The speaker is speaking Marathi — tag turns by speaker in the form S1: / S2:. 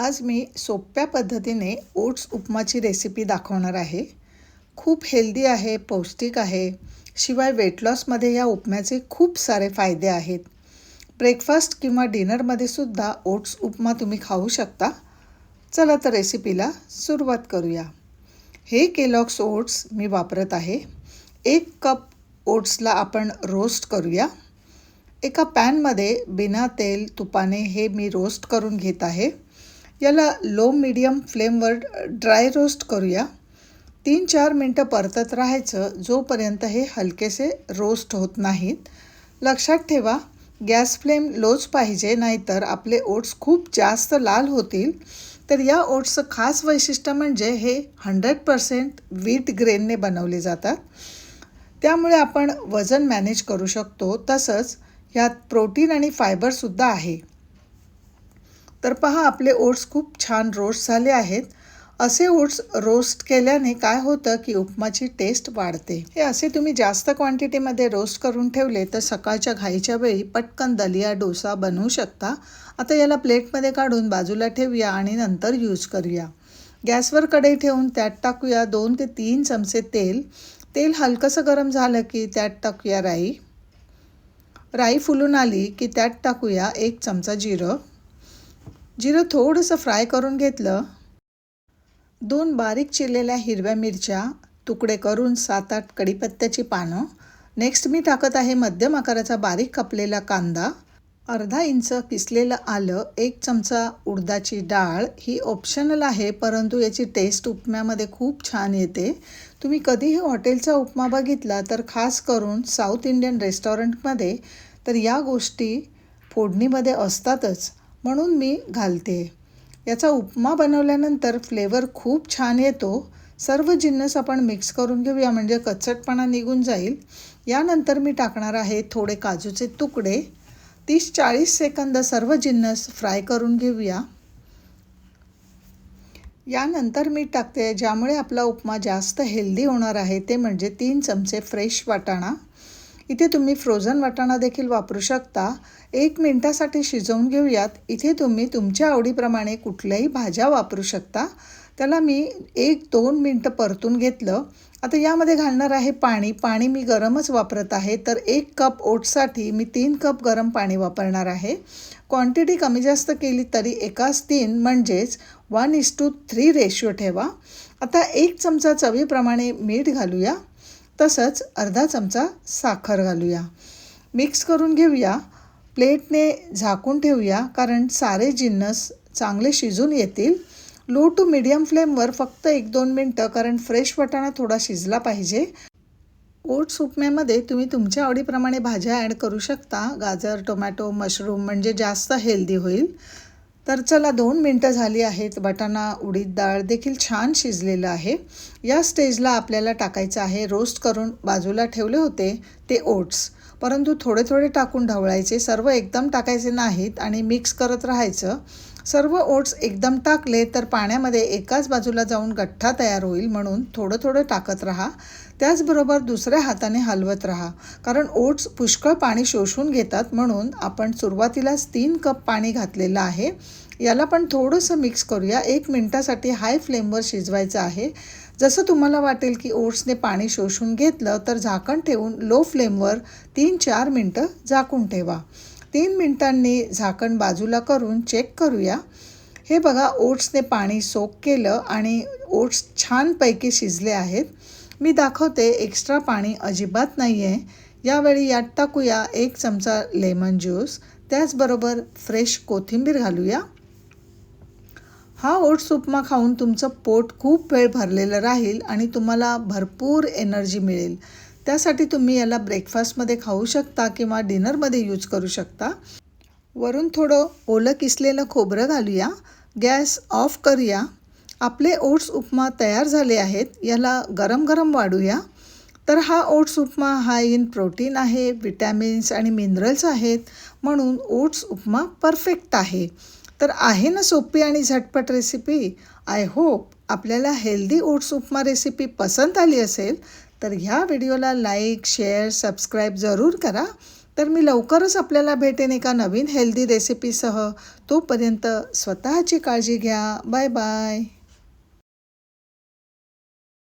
S1: आज मी सोप्या पद्धतीने ओट्स उपमाची रेसिपी दाखवणार आहे. खूप हेल्दी आहे पौष्टिक आहे. शिवाय वेट लॉसमध्ये या उपम्याचे खूप सारे फायदे आहेत. ब्रेकफास्ट किंवा डिनरमध्ये सुद्धा ओट्स उपमा तुम्ही खाऊ शकता. चला तर रेसिपीला सुरुवात करूया. हे केलॉक्स ओट्स मी वापरत आहे. एक कप ओट्सला आपण रोस्ट करूया. एका पॅनमध्ये बिना तेल तुपाने हे मी रोस्ट करून घेत आहे. याला लो मिडियम फ्लेमवर ड्राय रोस्ट करूया. तीन चार मिनटं परतत राहायचं जोपर्यंत हे हलकेसे रोस्ट होत नाहीत. लक्षात ठेवा गॅस फ्लेम लोच पाहिजे नाहीतर आपले ओट्स खूप जास्त लाल होतील. तर या ओट्सचं खास वैशिष्ट्य म्हणजे हे हंड्रेड पर्सेंट व्हीट ग्रेनने बनवले जातात. त्यामुळे आपण वजन मॅनेज करू शकतो. तसंच ह्यात प्रोटीन आणि फायबरसुद्धा आहे. तर पहा आपले ओट्स खूप छान रोस्ट झाले आहेत. असे ओट्स रोस्ट केल्याने काय होतं की उपमाची टेस्ट वाढते. हे असे तुम्ही जास्त क्वांटिटीमध्ये रोस्ट करून ठेवले तर सकाळच्या घाईच्या वेळी पटकन दलिया डोसा बनवू शकता. आता याला प्लेटमध्ये काढून बाजूला ठेवूया आणि नंतर यूज करूया. गॅसवर कढई ठेवून त्यात टाकूया दोन ते तीन चमचे तेल. तेल हलकंसं गरम झालं की त्यात टाकूया राई. राई फुलून आली की त्यात टाकूया एक चमचा जिरं. जिरं थोडंसं फ्राय करून घेतलं. दोन बारीक चिरलेल्या हिरव्या मिरच्या तुकडे करून सात आठ कडीपत्त्याची पानं. नेक्स्ट मी टाकत आहे मध्यम आकाराचा बारीक कापलेला कांदा. अर्धा इंच किसलेलं आलं एक चमचा उडदाची डाळ ही ऑप्शनल आहे परंतु याची टेस्ट उपम्यामध्ये खूप छान येते. तुम्ही कधीही हॉटेलचा उपमा बघितला तर खास करून साऊथ इंडियन रेस्टॉरंटमध्ये तर या गोष्टी फोडणीमध्ये असतातच. म्हणून मी घालते. याचा उपमा बनवल्यानंतर फ्लेवर खूप छान येतो. सर्व जिन्नस आपण मिक्स करून घेऊया म्हणजे कचटपणा निघून जाईल. यानंतर मी टाकणार आहे थोडे काजूचे तुकडे. तीस चाळीस सेकंद सर्व जिन्नस फ्राय करून घेऊया. यानंतर मी टाकते ज्यामुळे आपला उपमा जास्त हेल्दी होणार आहे ते म्हणजे तीन चमचे फ्रेश वाटाणा. इथे तुम्ही फ्रोझन वाटाणा देखील वापरू शकता. एक मिनटासाठी शिजवून घेऊयात. इथे तुम्ही तुमच्या आवडीप्रमाणे कुठल्याही भाज्या वापरू शकता. त्याला मी एक दोन मिनटं परतून घेतलं. आता यामध्ये घालणार आहे पाणी. पाणी मी गरमच वापरत आहे. तर एक कप ओटसाठी मी तीन कप गरम पाणी वापरणार आहे. क्वांटिटी कमी जास्त केली तरी एकाच तीन म्हणजेच one is two three ratio ठेवा. आता एक चमचा चवीप्रमाणे मीठ घालूया. तसंच अर्धा चमचा साखर घालूया. मिक्स करून घेऊया. प्लेटने झाकून ठेवूया कारण सारे जिन्नस चांगले शिजून येतील. लो टू मिडियम फ्लेमवर फक्त एक दोन मिनटं कारण फ्रेश वाटाणा थोडा शिजला पाहिजे. ओट्स उपम्यामध्ये तुम्ही तुमच्या आवडीप्रमाणे भाज्या ॲड करू शकता. गाजर टोमॅटो मशरूम म्हणजे जास्त हेल्दी होईल. तर चला दोन मिनटं झाली आहेत. बटाणा उडीद डाळ देखील छान शिजलेलं आहे. या स्टेजला आपल्याला टाकायचं आहे रोस्ट करून बाजूला ठेवले होते ते ओट्स. परंतु थोडे थोडे टाकून ढवळायचे. सर्व एकदम टाकायचे नाहीत आणि मिक्स करत राहायचं. सर्व ओट्स एकदम टाकले तर पाण्यामध्ये एकाच बाजूला जाऊन गठ्ठा तयार होईल म्हणून थोडं थोडं टाकत राहा. त्याचबरोबर दुसऱ्या हाताने हलवत राहा कारण ओट्स पुष्कळ पाणी शोषून घेतात म्हणून आपण सुरुवातीलाच तीन कप पाणी घातलेलं आहे. याला पण थोडंसं मिक्स करूया. एक मिनटासाठी हाय फ्लेमवर शिजवायचं आहे. जसं तुम्हाला वाटेल की ओट्सने पाणी शोषून घेतलं तर झाकण ठेवून लो फ्लेमवर तीन चार मिनटं झाकून ठेवा. तीन मिनटांनी झाकण बाजूला करून चेक करूया. हे बघा ओट्सने पाणी सोक केलं आणि ओट्स छानपैकी शिजले आहेत. मी दाखवते एक्स्ट्रा पाणी अजिबात नाही आहे यावेळी यात टाकूया एक चमचा लेमन ज्यूस त्याचबरोबर फ्रेश कोथिंबीर घालूया. हा ओट्स उपमा खाऊन तुमचं पोट खूप वेळ भरलेलं राहील आणि तुम्हाला भरपूर एनर्जी मिळेल. त्यासाठी तुम्ही याला ब्रेकफास्टमध्ये खाऊ शकता किंवा डिनरमध्ये यूज करू शकता. वरून थोडं ओलं किसलेलं खोबरं घालूया. गॅस ऑफ करूया. आपले ओट्स उपमा तयार झाले आहेत. याला गरम गरम वाढूया. तर हा oats upma high in protein आहे विटॅमिन्स आणि मिनरल्स आहेत. म्हणून ओट्स उपमा परफेक्ट आहे. तर आहे ना सोपी आणि झटपट रेसिपी आय होप आपल्याला हेल्दी ओट्स उपमा रेसिपी पसंत आली असेल. तर ह्या व्हिडिओला लाईक शेअर सबस्क्राईब जरूर करा. तर मी लवकरच आपल्याला भेटेन एका नवीन हेल्दी रेसिपीसह. तोपर्यंत स्वतःची काळजी घ्या. Bye bye.